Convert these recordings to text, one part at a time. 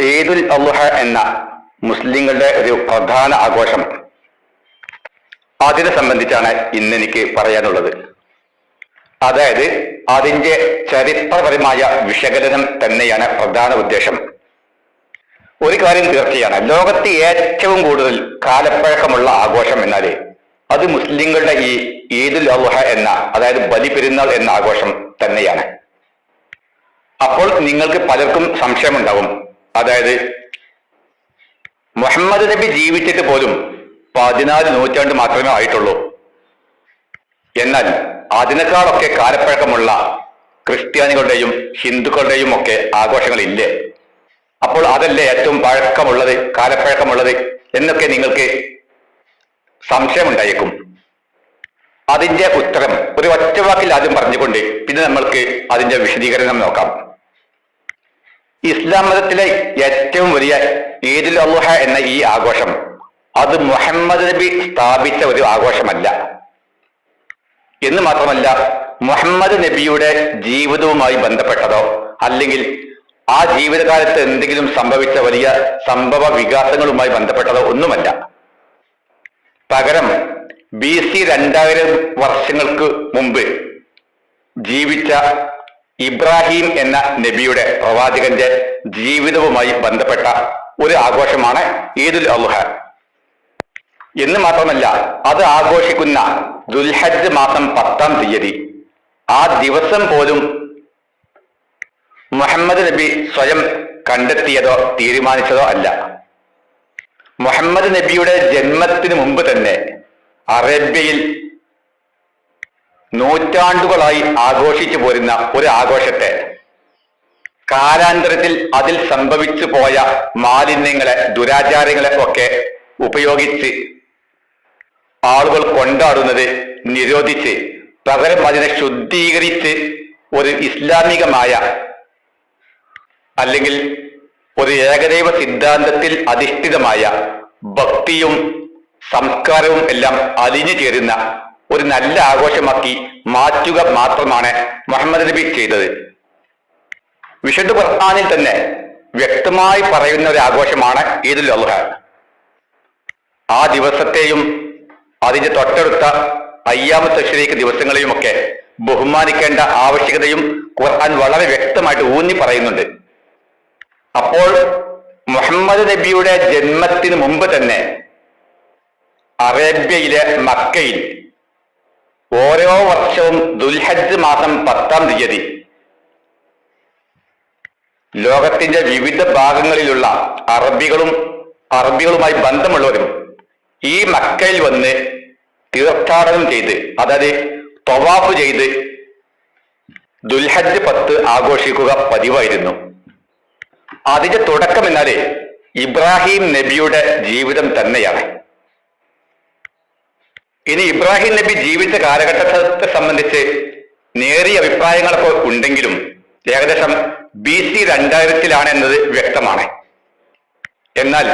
ഈദുൽ അള്ളുഹ എന്ന മുസ്ലിങ്ങളുടെ ഒരു പ്രധാന ആഘോഷം. അതിനെ സംബന്ധിച്ചാണ് ഇന്ന് എനിക്ക് പറയാനുള്ളത്. അതായത് അതിന്റെ ചരിത്രപരമായ വിശകലനം തന്നെയാണ് പ്രധാന ഉദ്ദേശം. ഒരു കാര്യം തീർച്ചയാണ്. ലോകത്ത് ഏറ്റവും കൂടുതൽ കാലപ്പഴക്കമുള്ള ആഘോഷം എന്നാൽ അത് മുസ്ലിങ്ങളുടെ ഈ ഈദുൽ അദ്ഹ എന്ന അതായത് ബലി പെരുന്നാൾ എന്ന ആഘോഷം തന്നെയാണ്. അപ്പോൾ നിങ്ങൾക്ക് പലർക്കും സംശയമുണ്ടാവും. അതായത് മുഹമ്മദ് നബി ജീവിച്ചിട്ട് പോലും പതിനാല് നൂറ്റാണ്ട് മാത്രമേ ആയിട്ടുള്ളൂ. എന്നാൽ അതിനേക്കാളൊക്കെ കാലപ്പഴക്കമുള്ള ക്രിസ്ത്യാനികളുടെയും ഹിന്ദുക്കളുടെയും ഒക്കെ ആഘോഷങ്ങളില്ലേ? അപ്പോൾ അതല്ലേ ഏറ്റവും പഴക്കമുള്ളത് കാലപ്പഴക്കമുള്ളത് എന്നൊക്കെ നിങ്ങൾക്ക് സംശയമുണ്ടായേക്കും. അതിന്റെ ഉത്തരം ഒരു ഒറ്റവാക്കിൽ ആദ്യം പറഞ്ഞുകൊണ്ട് പിന്നെ നമ്മൾക്ക് അതിന്റെ വിശദീകരണം നോക്കാം. ഇസ്ലാം മതത്തിലെ ഏറ്റവും വലിയ ഈദുൽ അള്ളുഹ എന്ന ഈ ആഘോഷം അത് മുഹമ്മദ് നബി സ്ഥാപിച്ച ഒരു ആഘോഷമല്ല. എന്ന് മാത്രമല്ല മുഹമ്മദ് നബിയുടെ ജീവിതവുമായി ബന്ധപ്പെട്ടതോ അല്ലെങ്കിൽ ആ ജീവിതകാലത്ത് എന്തെങ്കിലും സംഭവിച്ച വലിയ സംഭവ വികാസങ്ങളുമായി ബന്ധപ്പെട്ടതോ ഒന്നുമല്ല. പകരം ബി സി രണ്ടായിരം വർഷങ്ങൾക്ക് മുമ്പ് ജീവിച്ച ഇബ്രാഹിം എന്ന നബിയുടെ പ്രവാചകന്റെ ജീവിതവുമായി ബന്ധപ്പെട്ട ഒരു ആഘോഷമാണ് ഈദുൽ അദ്ഹ എന്ന് മാത്രമല്ല അത് ആഘോഷിക്കുന്ന ദുൽഹജ് മാസം പത്താം തീയതി. ആ ദിവസം പോലും മുഹമ്മദ് നബി സ്വയം കണ്ടെത്തിയതോ തീരുമാനിച്ചതോ അല്ല. മുഹമ്മദ് നബിയുടെ ജന്മത്തിന് മുമ്പ് തന്നെ അറേബ്യയിൽ നൂറ്റാണ്ടുകളായി ആഘോഷിച്ചു പോരുന്ന ഒരു ആഘോഷത്തെ കാലാന്തരത്തിൽ അതിൽ സംഭവിച്ചു പോയ മാലിന്യങ്ങളെ ദുരാചാരങ്ങളെ ഒക്കെ ഉപയോഗിച്ച് ആളുകൾ കൊണ്ടാടുന്നത് നിരോധിച്ച് പകരം അതിനെ ശുദ്ധീകരിച്ച് ഒരു ഇസ്ലാമികമായ അല്ലെങ്കിൽ ഒരു ഏകദൈവ സിദ്ധാന്തത്തിൽ അധിഷ്ഠിതമായ ഭക്തിയും സംസ്കാരവും എല്ലാം അലിഞ്ഞു ചേരുന്ന ഒരു നല്ല ആഘോഷമാക്കി മാറ്റുക മാത്രമാണ് മുഹമ്മദ് നബി ചെയ്തത്. വിശുദ്ധ ഖുർആാനിൽ തന്നെ വ്യക്തമായി പറയുന്ന ഒരു ആഘോഷമാണ് ഈദുൽ അദ്ഹ ആ ദിവസത്തെയും അതിന്റെ തൊട്ടടുത്ത അയ്യാമ തശ്രീക്ക് ദിവസങ്ങളെയുമൊക്കെ ബഹുമാനിക്കേണ്ട ആവശ്യകതയും ഖുർആൻ വളരെ വ്യക്തമായിട്ട് ഊന്നി പറയുന്നുണ്ട്. അപ്പോൾ മുഹമ്മദ് നബിയുടെ ജന്മത്തിന് മുമ്പ് തന്നെ അറേബ്യയിലെ മക്കയിൽ ഓരോ വർഷവും ദുൽഹജ്ജ് മാസം പത്താം തീയതി. ലോകത്തിന്റെ വിവിധ ഭാഗങ്ങളിലുള്ള അറബികളും അറബികളുമായി ബന്ധമുള്ളവരും ഈ മക്കയിൽ വന്ന് തീർത്ഥാടനം ചെയ്ത് അതായത് തൊവാഫ് ചെയ്ത് ദുൽഹജ്ജ് പത്ത് ആഘോഷിക്കുക പതിവായിരുന്നു. അതിന്റെ തുടക്കം എന്നാൽ ഇബ്രാഹിം നബിയുടെ ജീവിതം തന്നെയാണ്. ഇനി ഇബ്രാഹിം നബി ജീവിച്ച കാലഘട്ടത്തെ സംബന്ധിച്ച് നേറിയ അഭിപ്രായങ്ങളൊക്കെ ഉണ്ടെങ്കിലും ഏകദേശം ബി സി രണ്ടായിരത്തിലാണ് എന്നത് വ്യക്തമാണ്. എന്നാൽ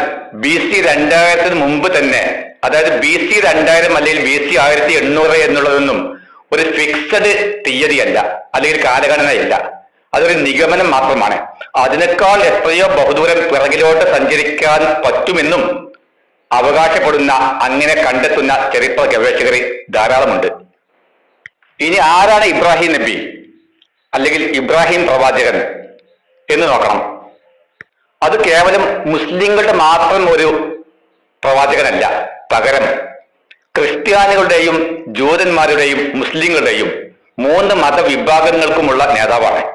ബി സി രണ്ടായിരത്തിന് മുമ്പ് തന്നെ അതായത് ബി സി രണ്ടായിരം അല്ലെങ്കിൽ ബി സി ആയിരത്തി എണ്ണൂറ് എന്നുള്ളതൊന്നും ഒരു ഫിക്സഡ് തീയതിയല്ല അല്ലെങ്കിൽ കാലഗണനയല്ല. അതൊരു നിഗമനം മാത്രമാണ്. അതിനേക്കാൾ എത്രയോ ബഹുദൂരം പിറകിലോട്ട് സഞ്ചരിക്കാൻ പറ്റുമെന്നും അവകാശപ്പെടുന്ന അങ്ങനെ കണ്ടെത്തുന്ന ചരിത്ര ഗവേഷകർ ധാരാളമുണ്ട്. ഇനി ആരാണ് ഇബ്രാഹിം നബി? അല്ലെങ്കിൽ ഇബ്രാഹിം പ്രവാചകൻ? എന്ന് നോക്കണം. അത് കേവലം മുസ്ലിങ്ങളുടെ മാത്രം ഒരു പ്രവാചകനല്ല. പകരം ക്രിസ്ത്യാനികളുടെയും ജൂതന്മാരുടെയും മുസ്ലിങ്ങളുടെയും മൂന്ന് മതവിഭാഗങ്ങൾക്കുമുള്ള നേതാവാണ്.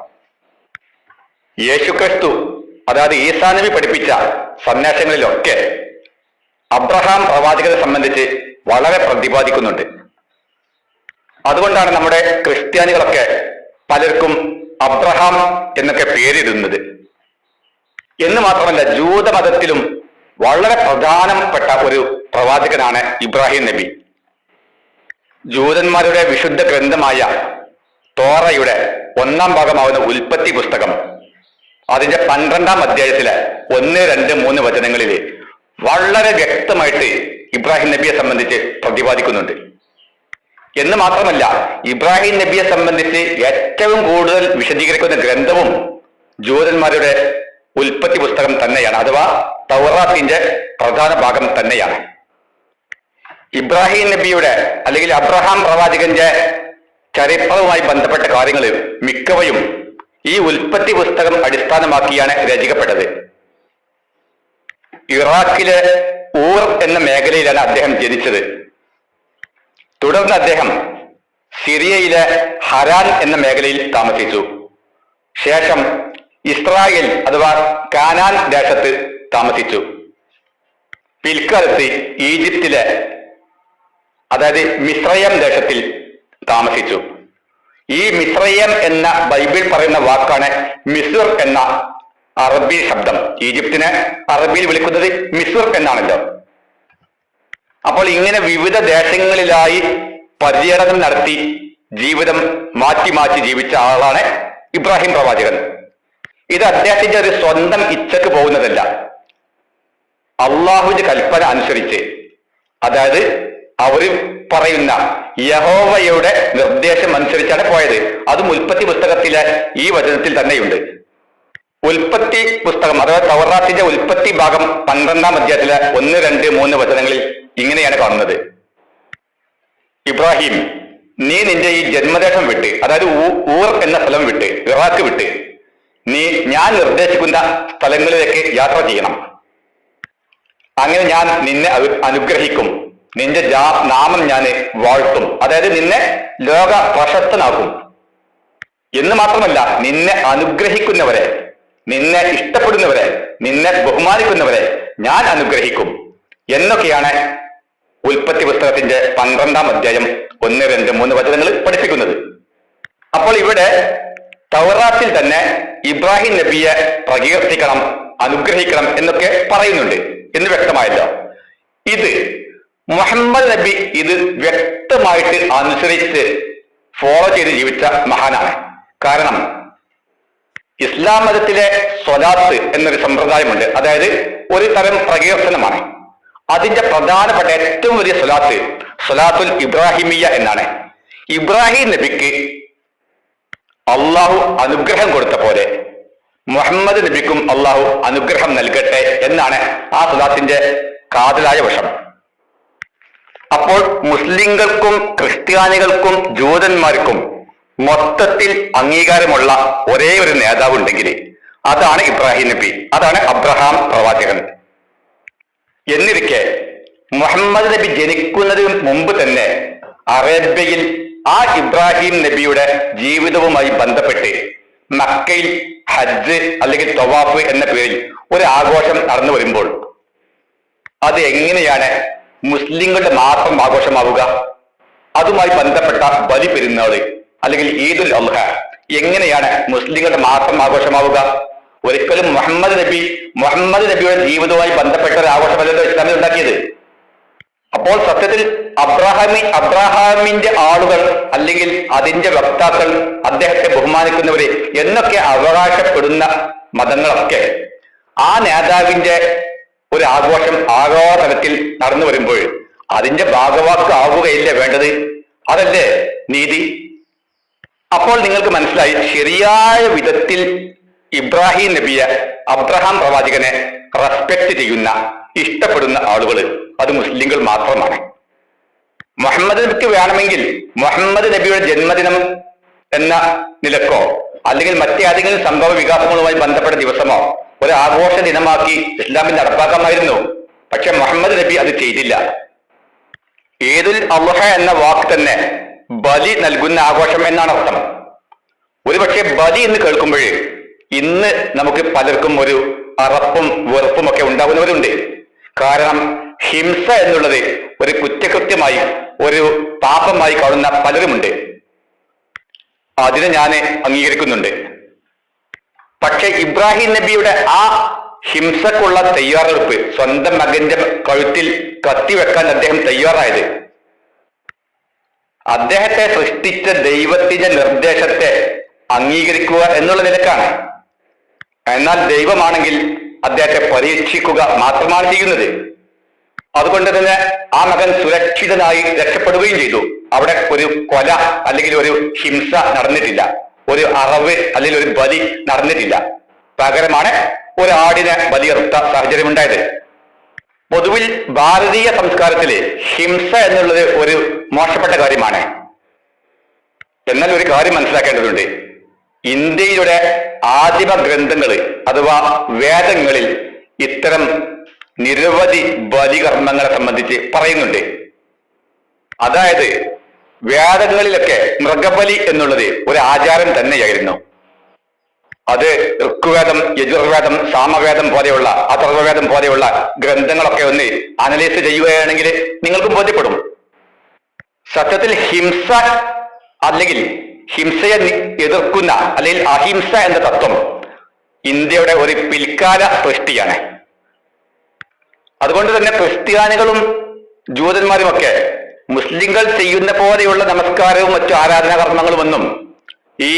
യേശുക്രിസ്തു അതായത് ഈസാനബി പഠിപ്പിച്ച സന്ദേശങ്ങളിലൊക്കെ അബ്രഹാം പ്രവാചകരെ സംബന്ധിച്ച് വളരെ പ്രതിപാദിക്കുന്നുണ്ട്. അതുകൊണ്ടാണ് നമ്മുടെ ക്രിസ്ത്യാനികളൊക്കെ പലർക്കും അബ്രഹാം എന്നൊക്കെ പേരിടുന്നത്. എന്ന് മാത്രമല്ല ജൂതമതത്തിലും വളരെ പ്രധാനപ്പെട്ട ഒരു പ്രവാചകനാണ് ഇബ്രാഹിം നബി. ജൂതന്മാരുടെ വിശുദ്ധ ഗ്രന്ഥമായ തോറയുടെ ഒന്നാം ഭാഗമാവുന്ന ഉൽപ്പത്തി പുസ്തകം അതിന്റെ പന്ത്രണ്ടാം അധ്യായത്തിലെ ഒന്ന് രണ്ട് മൂന്ന് വചനങ്ങളിൽ വളരെ വ്യക്തമായിട്ട് ഇബ്രാഹിം നബിയെ സംബന്ധിച്ച് പ്രതിപാദിക്കുന്നുണ്ട്. എന്ന് മാത്രമല്ല ഇബ്രാഹിം നബിയെ സംബന്ധിച്ച് ഏറ്റവും കൂടുതൽ വിശദീകരിക്കുന്ന ഗ്രന്ഥവും ജൂതന്മാരുടെ ഉൽപ്പത്തി പുസ്തകം തന്നെയാണ് അഥവാ തൗറാത്തിന്റെ പ്രധാന ഭാഗം തന്നെയാണ്. ഇബ്രാഹിം നബിയുടെ അല്ലെങ്കിൽ അബ്രഹാം പ്രവാചകന്റെ ചരിത്രവുമായി ബന്ധപ്പെട്ട കാര്യങ്ങൾ മിക്കവയും ഈ ഉൽപ്പത്തി പുസ്തകം അടിസ്ഥാനമാക്കിയാണ് രചിക്കപ്പെട്ടത്. ഇറാഖിലെ ഊർ എന്ന മേഖലയിലാണ് അദ്ദേഹം ജനിച്ചത്. തുടർന്ന് അദ്ദേഹം സിറിയയിലെ ഹരാൻ എന്ന മേഖലയിൽ താമസിച്ചു. ശേഷം ഇസ്രായേൽ അഥവാ കാനാൻ ദേശത്ത് താമസിച്ചു. പിൽക്കാലത്ത് ഈജിപ്തിലെ അതായത് മിശ്രയം ദേശത്തിൽ താമസിച്ചു. ഈ മിശ്രയം എന്ന ബൈബിൾ പറയുന്ന വാക്കാണ് മിസുർ എന്ന അറബി ശബ്ദം. ഈജിപ്തിനെ അറബിയിൽ വിളിക്കുന്നത് മിസ്ർ എന്നാണല്ലോ. അപ്പോൾ ഇങ്ങനെ വിവിധ ദേശങ്ങളിലായി പര്യടനം നടത്തി ജീവിതം മാറ്റി മാറ്റി ജീവിച്ച ആളാണ് ഇബ്രാഹിം പ്രവാചകൻ. ഇത് അദ്ദേഹത്തിന്റെ ഒരു സ്വന്തം ഇച്ഛക്ക് പോകുന്നതല്ല. അള്ളാഹുവിന്റെ കൽപ്പന അനുസരിച്ച്. അതായത് അവർ പറയുന്ന യഹോവയുടെ നിർദ്ദേശം അനുസരിച്ചാണ് പോയത്. അതും ഉൽപ്പത്തി പുസ്തകത്തിലെ ഈ വചനത്തിൽ തന്നെയുണ്ട്. ഉൽപ്പത്തി പുസ്തകം അഥവാ തവറാത്തിന്റെ ഉൽപ്പത്തി ഭാഗം പന്ത്രണ്ടാം അധ്യായത്തിലെ ഒന്ന് രണ്ട് മൂന്ന് വചനങ്ങളിൽ ഇങ്ങനെയാണ് കാണുന്നത്. ഇബ്രാഹിം നീ നിന്റെ ഈ ജന്മദേശം വിട്ട് അതായത് ഊർ എന്ന സ്ഥലം വിട്ട് ഇറാഖ് വിട്ട് നീ ഞാൻ നിർദ്ദേശിക്കുന്ന സ്ഥലങ്ങളിലേക്ക് യാത്ര ചെയ്യണം. അങ്ങനെ ഞാൻ നിന്നെ അനുഗ്രഹിക്കും. നിന്റെ ജാ- നാമം ഞാൻ വാഴ്ത്തും. അതായത് നിന്നെ ലോക പ്രശസ്തനാക്കും. എന്ന് മാത്രമല്ല നിന്നെ അനുഗ്രഹിക്കുന്നവരെ നിന്നെ ഇഷ്ടപ്പെടുന്നവരെ നിന്നെ ബഹുമാനിക്കുന്നവരെ ഞാൻ അനുഗ്രഹിക്കും. എന്നൊക്കെയാണ് ഉൽപ്പത്തി പുസ്തകത്തിന്റെ പന്ത്രണ്ടാം അധ്യായം ഒന്ന് രണ്ട് മൂന്ന് വചനങ്ങൾ പഠിപ്പിക്കുന്നത്. അപ്പോൾ ഇവിടെ തൗറാത്തിൽ തന്നെ ഇബ്രാഹിം നബിയെ പ്രകീർത്തിക്കണം അനുഗ്രഹിക്കണം എന്നൊക്കെ പറയുന്നുണ്ട് എന്ന് വ്യക്തമായല്ലോ. ഇത് മുഹമ്മദ് നബി ഇത് വ്യക്തമായിട്ട് അനുസരിച്ച് ഫോളോ ചെയ്ത് ജീവിച്ച മഹാനാണ്. കാരണം ഇസ്ലാം മതത്തിലെ സ്വലാത്ത് എന്നൊരു സമ്പ്രദായമുണ്ട്. അതായത് ഒരു തരം പ്രകീർത്തനമാണ്. അതിന്റെ പ്രധാനപ്പെട്ട ഏറ്റവും വലിയ സ്വലാത്ത് സ്വലാത്തുൽ ഇബ്രാഹിമിയ എന്നാണ്. ഇബ്രാഹിം നബിക്ക് അള്ളാഹു അനുഗ്രഹം കൊടുത്ത പോലെ മുഹമ്മദ് നബിക്കും അള്ളാഹു അനുഗ്രഹം നൽകട്ടെ എന്നാണ് ആ സ്വലാത്തിന്റെ കാതലായ വശം. അപ്പോൾ മുസ്ലിങ്ങൾക്കും ക്രിസ്ത്യാനികൾക്കും ജൂതന്മാർക്കും മൊത്തത്തിൽ അംഗീകാരമുള്ള ഒരേ ഒരു നേതാവ് ഉണ്ടെങ്കിൽ അതാണ് ഇബ്രാഹിം നബി അതാണ് അബ്രഹാം പ്രവാചകൻ. എന്നിരിക്കെ മുഹമ്മദ് നബി ജനിക്കുന്നതിന് മുമ്പ് തന്നെ അറേബ്യയിൽ ആ ഇബ്രാഹിം നബിയുടെ ജീവിതവുമായി ബന്ധപ്പെട്ട് മക്കയിൽ ഹജ്ജ് അല്ലെങ്കിൽ തൊവാഫ് എന്ന പേരിൽ ഒരു ആഘോഷം നടന്നു വരുമ്പോൾ അത് എങ്ങനെയാണ് മുസ്ലിങ്ങളുടെ മാത്രം ആഘോഷമാവുക? അതുമായി ബന്ധപ്പെട്ട ബലി പെരുന്നാൾ. അല്ലെങ്കിൽ ഈദുൽ അമുഹ എങ്ങനെയാണ് മുസ്ലിങ്ങളുടെ മാത്രം ആഘോഷമാവുക? ഒരിക്കലും മുഹമ്മദ് നബി മുഹമ്മദ് നബിയുടെ ജീവിതവുമായി ബന്ധപ്പെട്ട ഒരു ആഘോഷമല്ലല്ലോ ഇസ്ലാമിൽ ഉണ്ടാക്കിയത്. അപ്പോൾ സത്യത്തിൽ അബ്രഹാമി അബ്രഹാമിന്റെ ആളുകൾ അല്ലെങ്കിൽ അതിന്റെ വക്താക്കൾ അദ്ദേഹത്തെ ബഹുമാനിക്കുന്നവര് എന്നൊക്കെ അവകാശപ്പെടുന്ന മതങ്ങളൊക്കെ ആ നേതാവിന്റെ ഒരു ആഘോഷം ആഗോതലത്തിൽ നടന്നു വരുമ്പോൾ അതിന്റെ ഭാഗവാക്ക് ആവുകയില്ല വേണ്ടത്. അതല്ലേ നീതി? അപ്പോൾ നിങ്ങൾക്ക് മനസ്സിലായി ശരിയായ വിധത്തിൽ ഇബ്രാഹിം നബിയെ അബ്രഹാം പ്രവാചകനെ റെസ്പെക്ട് ചെയ്യുന്ന ഇഷ്ടപ്പെടുന്ന ആളുകൾ അത് മുസ്ലിങ്ങൾ മാത്രമാണ്. മുഹമ്മദ് നബിക്ക് വേണമെങ്കിൽ മുഹമ്മദ് നബിയുടെ ജന്മദിനം എന്ന നിലക്കോ അല്ലെങ്കിൽ മറ്റേതെങ്കിലും സംഭവ വികാസങ്ങളുമായി ബന്ധപ്പെട്ട ദിവസമോ ഒരു ആഘോഷ ദിനമാക്കി ഇസ്ലാമിൽ നടപ്പാക്കാമായിരുന്നു. പക്ഷെ മുഹമ്മദ് നബി അത് ചെയ്തില്ല. ഈദുൽ അള്ളഹ എന്ന വാക്ക് തന്നെ ബലി നൽകുന്ന ആഘോഷം എന്നാണ് അർത്ഥം. ഒരുപക്ഷെ ബലി എന്ന് കേൾക്കുമ്പോഴേ ഇന്ന് നമുക്ക് പലർക്കും ഒരു അറപ്പും വെറുപ്പും ഒക്കെ ഉണ്ടാകുന്നവരുണ്ട്. കാരണം ഹിംസ എന്നുള്ളത് ഒരു കുറ്റകൃത്യമായി ഒരു പാപമായി കാണുന്ന പലരുമുണ്ട്. അതിനെ ഞാൻ അംഗീകരിക്കുന്നുണ്ട്. പക്ഷെ ഇബ്രാഹിം നബിയുടെ ആ ഹിംസക്കുള്ള തയ്യാറെടുപ്പ് സ്വന്തം മകന്റെ കഴുത്തിൽ കത്തിവെക്കാൻ അദ്ദേഹം തയ്യാറായത് അദ്ദേഹത്തെ സൃഷ്ടിച്ച ദൈവത്തിന്റെ നിർദ്ദേശത്തെ അംഗീകരിക്കുക എന്നുള്ള നിലക്കാണ്. എന്നാൽ ദൈവമാണെങ്കിൽ അദ്ദേഹത്തെ പരീക്ഷിക്കുക മാത്രമാണ് ചെയ്യുന്നത്. അതുകൊണ്ട് തന്നെ ആ മകൻ സുരക്ഷിതനായി രക്ഷപ്പെടുകയും ചെയ്തു. അവിടെ ഒരു കൊല അല്ലെങ്കിൽ ഒരു ഹിംസ നടന്നിട്ടില്ല. ഒരു അറവ് അല്ലെങ്കിൽ ഒരു ബലി നടന്നിട്ടില്ല. പകരമാണ് ഒരാടിനെ സാഹചര്യം സാഹചര്യമുണ്ടായത്. പൊതുവിൽ ഭാരതീയ സംസ്കാരത്തിൽ ഹിംസ എന്നുള്ളത് ഒരു മോശപ്പെട്ട കാര്യമാണ്. എന്നാൽ ഒരു കാര്യം മനസ്സിലാക്കേണ്ടതുണ്ട്. ഇന്ത്യയുടെ ആദിമ ഗ്രന്ഥങ്ങൾ അഥവാ വേദങ്ങളിൽ ഇത്തരം നിരവധി ബലികർമ്മങ്ങളെ സംബന്ധിച്ച് പറയുന്നുണ്ട്. അതായത് വേദങ്ങളിലൊക്കെ മൃഗബലി എന്നുള്ളത് ഒരു ആചാരം തന്നെയായിരുന്നു. അത് ഋഗ്വേദം യജുർവേദം സാമവേദം പോലെയുള്ള അഥർവവേദം പോലെയുള്ള ഗ്രന്ഥങ്ങളൊക്കെ ഒന്ന് അനലൈസ് ചെയ്യുകയാണെങ്കിൽ നിങ്ങൾക്ക് ബോധ്യപ്പെടും. സത്യത്തിൽ ഹിംസ അല്ലെങ്കിൽ ഹിംസയെ എതിർക്കുന്ന അല്ലെങ്കിൽ അഹിംസ എന്ന തത്വം ഇന്ത്യയുടെ ഒരു പിൽക്കാല സൃഷ്ടിയാണ്. അതുകൊണ്ട് തന്നെ ക്രിസ്ത്യാനികളും ജൂതന്മാരുമൊക്കെ മുസ്ലിങ്ങൾ ചെയ്യുന്ന പോലെയുള്ള നമസ്കാരവും മറ്റു ആരാധനാകർമ്മങ്ങളുമൊന്നും ഈ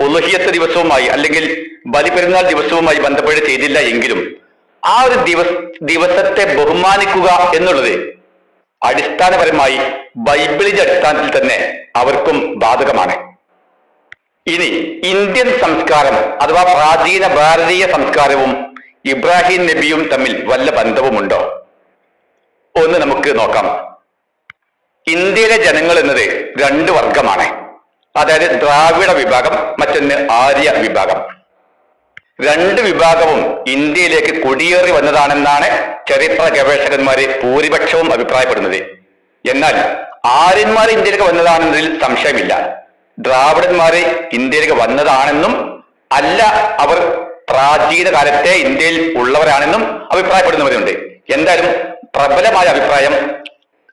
ഉലുഹിയത്ത് ദിവസവുമായി അല്ലെങ്കിൽ ബലിപെരുന്നാൾ ദിവസവുമായി ബന്ധപ്പെട്ട് ചെയ്തില്ല എങ്കിലും ആ ഒരു ദിവസ ദിവസത്തെ ബഹുമാനിക്കുക എന്നുള്ളത് അടിസ്ഥാനപരമായി ബൈബിളിന്റെ അടിസ്ഥാനത്തിൽ തന്നെ അവർക്കും ബാധകമാണ്. ഇനി ഇന്ത്യൻ സംസ്കാരം അഥവാ പ്രാചീന ഭാരതീയ സംസ്കാരവും ഇബ്രാഹിം നബിയും തമ്മിൽ വല്ല ബന്ധവുമുണ്ടോ? ഒന്ന് നമുക്ക് നോക്കാം. ഇന്ത്യയിലെ ജനങ്ങൾ എന്നത് രണ്ട് വർഗമാണ് അതായത് ദ്രാവിഡ വിഭാഗം മറ്റൊന്ന് ആര്യ വിഭാഗം. രണ്ട് വിഭാഗവും ഇന്ത്യയിലേക്ക് കുടിയേറി വന്നതാണെന്നാണ് ചരിത്ര ഗവേഷകന്മാര് ഭൂരിപക്ഷവും അഭിപ്രായപ്പെടുന്നത്. എന്നാൽ ആര്യന്മാർ ഇന്ത്യയിലേക്ക് വന്നതാണെന്നതിൽ സംശയമില്ല. ദ്രാവിഡന്മാര് ഇന്ത്യയിലേക്ക് വന്നതാണെന്നും അല്ല അവർ പ്രാചീന കാലത്തെ ഇന്ത്യയിൽ ഉള്ളവരാണെന്നും അഭിപ്രായപ്പെടുന്നവരുണ്ട്. എന്തായാലും പ്രബലമായ അഭിപ്രായം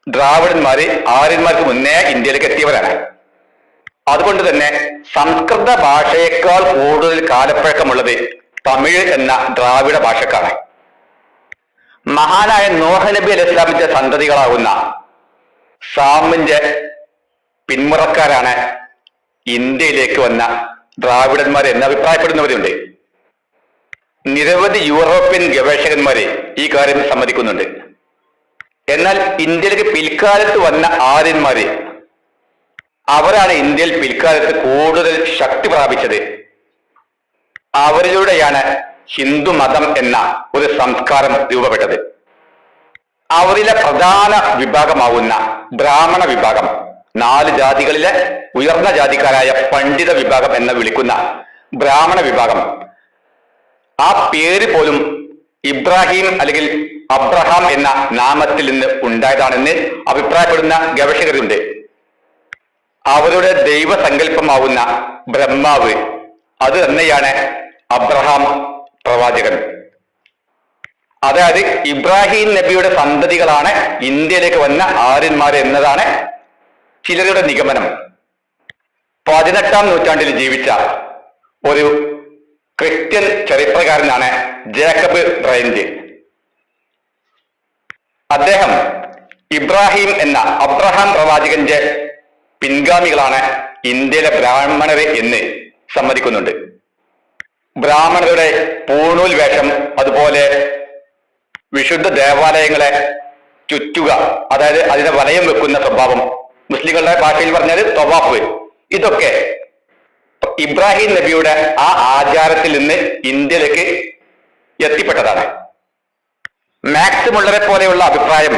ദ്രാവിഡന്മാര് ആര്യന്മാർക്ക് മുന്നേ ഇന്ത്യയിലേക്ക് എത്തിയവരാണ്. അതുകൊണ്ട് തന്നെ സംസ്കൃത ഭാഷയേക്കാൾ കൂടുതൽ കാലപ്പഴക്കമുള്ളത് തമിഴ് എന്ന ദ്രാവിഡ ഭാഷക്കാണ്. മഹാനായ നോഹ നബി അലി ഇസ്ലാമിന്റെ സന്തതികളാകുന്ന സാമിന്റെ പിന്മുറക്കാരാണ് ഇന്ത്യയിലേക്ക് വന്ന ദ്രാവിഡന്മാർ എന്ന് അഭിപ്രായപ്പെടുന്നവരുണ്ട്. നിരവധി യൂറോപ്യൻ ഗവേഷകന്മാര് ഈ കാര്യം സമ്മതിക്കുന്നുണ്ട്. എന്നാൽ ഇന്ത്യയിലേക്ക് പിൽക്കാലത്ത് വന്ന ആര്യന്മാര് അവരാണ് ഇന്ത്യയിൽ പിൽക്കാലത്ത് കൂടുതൽ ശക്തി പ്രാപിച്ചത്. അവരിലൂടെയാണ് ഹിന്ദു മതം എന്ന ഒരു സംസ്കാരം രൂപപ്പെട്ടത്. അവരിലെ പ്രധാന വിഭാഗമാവുന്ന ബ്രാഹ്മണ വിഭാഗം നാല് ജാതികളിലെ ഉയർന്ന ജാതിക്കാരായ പണ്ഡിത വിഭാഗം എന്ന് വിളിക്കുന്ന ബ്രാഹ്മണ വിഭാഗം. ആ പേര് പോലും ഇബ്രാഹിം അല്ലെങ്കിൽ അബ്രഹാം എന്ന നാമത്തിൽ നിന്ന് ഉണ്ടായതാണെന്ന് അഭിപ്രായപ്പെടുന്ന ഗവേഷകരുണ്ട്. അവരുടെ ദൈവസങ്കല്പമാവുന്ന ബ്രഹ്മാവ്. അത് തന്നെയാണ് അബ്രഹാം പ്രവാചകൻ. അതായത് ഇബ്രാഹിം നബിയുടെ സന്തതികളാണ് ഇന്ത്യയിലേക്ക് വന്ന ആര്യന്മാർ എന്നതാണ് ചിലരുടെ നിഗമനം. പതിനെട്ടാം നൂറ്റാണ്ടിൽ ജീവിച്ച ഒരു ക്രിസ്ത്യൻ ചരിത്രകാരനാണ് ജേക്കബ് ബ്രൈൻഡ് അദ്ദേഹം ഇബ്രാഹിം എന്ന അബ്രഹാം പ്രവാചകന്റെ പിൻഗാമികളാണ് ഇന്ത്യയിലെ ബ്രാഹ്മണര് എന്ന് സമ്മതിക്കുന്നുണ്ട്. ബ്രാഹ്മണരുടെ പൂണൂൽ വേഷം അതുപോലെ വിശുദ്ധ ദേവാലയങ്ങളെ ചുറ്റുക അതായത് അതിനെ വലയം വെക്കുന്ന സ്വഭാവം മുസ്ലിങ്ങളുടെ ഭാഷയിൽ പറഞ്ഞാൽ തൊവാഫ് ഇതൊക്കെ ഇബ്രാഹിം നബിയുടെ ആ ആചാരത്തിൽ നിന്ന് ഇന്ത്യയിലേക്ക് എത്തിപ്പെട്ടതാണ്. മാക്സ് പോലെയുള്ള അഭിപ്രായം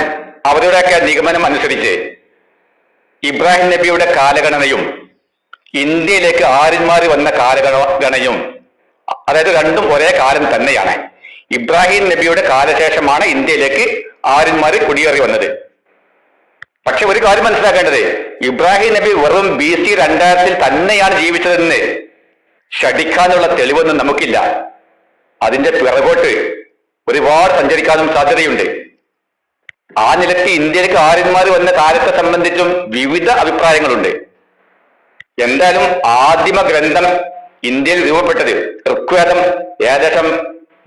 അവരുടെയൊക്കെ നിഗമനം അനുസരിച്ച് ഇബ്രാഹിം നബിയുടെ കാലഗണനയും ഇന്ത്യയിലേക്ക് ആര്യന്മാർ വന്ന കാലഗണനയും അതായത് രണ്ടും ഒരേ കാലം തന്നെയാണ്. ഇബ്രാഹിം നബിയുടെ കാലശേഷമാണ് ഇന്ത്യയിലേക്ക് ആര്യന്മാർ കുടിയേറി വന്നത്. പക്ഷെ ഒരു കാര്യം മനസ്സിലാക്കേണ്ടത് ഇബ്രാഹിം നബി വെറും ബി സി രണ്ടായിരത്തിൽ തന്നെയാണ് ജീവിച്ചതെന്ന് ഷടിക്കാനുള്ള തെളിവൊന്നും നമുക്കില്ല. അതിന്റെ പിറകോട്ട് ഒരുപാട് സഞ്ചരിക്കാനും സാധ്യതയുണ്ട്. ആ നിലയ്ക്ക് ഇന്ത്യയിലേക്ക് ആര്യന്മാർ വന്ന കാലത്തെ സംബന്ധിച്ചും വിവിധ അഭിപ്രായങ്ങളുണ്ട്. എന്തായാലും ആദിമ ഗ്രന്ഥം ഇന്ത്യയിൽ രൂപപ്പെട്ടത് ഋഗ്വേദം ഏകദേശം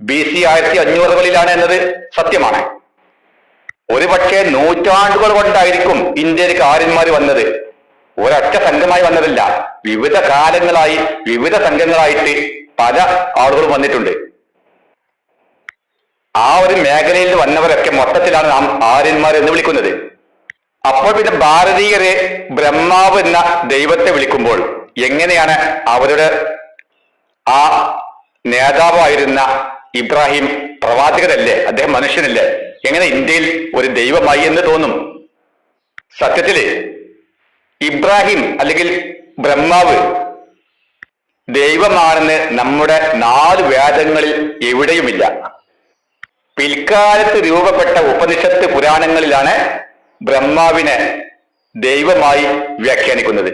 ബി സി ആയിരത്തി അഞ്ഞൂറുകളിലാണ് എന്നത് സത്യമാണ്. ഒരുപക്ഷെ നൂറ്റാണ്ടുകൾ കൊണ്ടായിരിക്കും ഇന്ത്യയിലേക്ക് ആര്യന്മാർ വന്നത്. ഒരൊറ്റ സംഘമായി വന്നതല്ല. വിവിധ കാലങ്ങളായി വിവിധ സംഘങ്ങളായിട്ട് പല ആളുകളും വന്നിട്ടുണ്ട്. ആ ഒരു മേഖലയിൽ വന്നവരൊക്കെ മൊത്തത്തിലാണ് നാം ആര്യന്മാർ എന്ന് വിളിക്കുന്നത്. അപ്പോൾ പിന്നെ ഭാരതീയരെ ബ്രഹ്മാവ് എന്ന ദൈവത്തെ വിളിക്കുമ്പോൾ എങ്ങനെയാണ് അവരുടെ ആ നേതാവായിരുന്ന ഇബ്രാഹിം പ്രവാചകനല്ലേ? അദ്ദേഹം മനുഷ്യനല്ലേ? എങ്ങനെ ഇന്ത്യയിൽ ഒരു ദൈവമായി എന്ന് തോന്നും? സത്യത്തിൽ ഇബ്രാഹിം അല്ലെങ്കിൽ ബ്രഹ്മാവ് ദൈവമാണെന്ന് നമ്മുടെ നാല് വേദങ്ങളിൽ എവിടെയുമില്ല. പിൽക്കാലത്ത് രൂപപ്പെട്ട ഉപനിഷത്ത് പുരാണങ്ങളിലാണ് ബ്രഹ്മാവിനെ ദൈവമായി വ്യാഖ്യാനിക്കുന്നത്.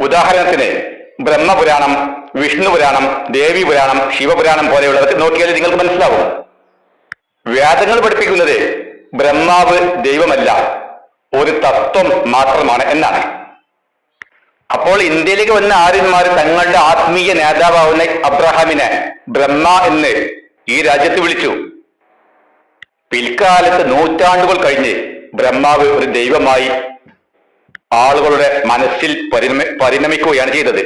ഉദാഹരണത്തിന് ബ്രഹ്മപുരാണം വിഷ്ണു പുരാണം ദേവി പുരാണം ശിവപുരാണം പോലെയുള്ളവർക്ക് നോക്കിയാൽ നിങ്ങൾക്ക് മനസ്സിലാവും. വേദങ്ങൾ പഠിപ്പിക്കുന്നത് ബ്രഹ്മാവ് ദൈവമല്ല ഒരു തത്വം മാത്രമാണ് എന്നാണ്. അപ്പോൾ ഇന്ത്യയിലേക്ക് വന്ന ആര്യന്മാർ തങ്ങളുടെ ആത്മീയ നേതാവാവുന്ന അബ്രഹാമിനെ ബ്രഹ്മ എന്ന് ഈ രാജ്യത്ത് വിളിച്ചു. പിൽക്കാലത്ത് നൂറ്റാണ്ടുകൾ കഴിഞ്ഞ് ബ്രഹ്മാവ് ഒരു ദൈവമായി ആളുകളുടെ മനസ്സിൽ പരിണമി പരിണമിക്കുകയാണ് ചെയ്തത്.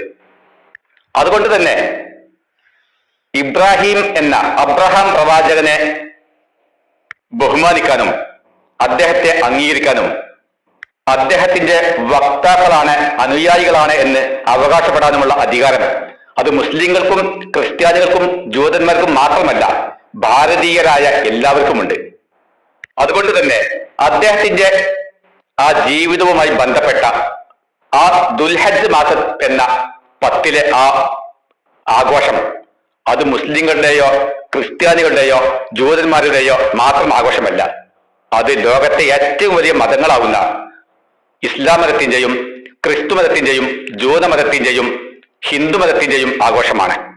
അതുകൊണ്ട് തന്നെ ഇബ്രാഹിം എന്ന അബ്രഹാം പ്രവാചകനെ ബഹുമാനിക്കാനും അദ്ദേഹത്തെ അംഗീകരിക്കാനും അദ്ദേഹത്തിന്റെ വക്താക്കളാണ് അനുയായികളാണ് എന്ന് അവകാശപ്പെടാനുമുള്ള അധികാരം. അത് മുസ്ലിങ്ങൾക്കും ക്രിസ്ത്യാനികൾക്കും ജൂതന്മാർക്കും മാത്രമല്ല ഭാരതീയരായ എല്ലാവർക്കുമുണ്ട്. അതുകൊണ്ട് തന്നെ അദ്ദേഹത്തിന്റെ ആ ജീവിതവുമായി ബന്ധപ്പെട്ട ആ ദുൽഹജ് മാസം എന്ന പത്തിലെ ആ ആഘോഷം അത് മുസ്ലിങ്ങളുടെയോ ക്രിസ്ത്യാനികളുടെയോ ജൂതന്മാരുടെയോ മാത്രം ആഘോഷമല്ല. അത് ലോകത്തെ ഏറ്റവും വലിയ മതങ്ങളാവുന്ന ഇസ്ലാം മതത്തിന്റെയും ക്രിസ്തു മതത്തിന്റെയും ജൂത മതത്തിന്റെയും ഹിന്ദു മതത്തിന്റെയും ആഘോഷമാണ്.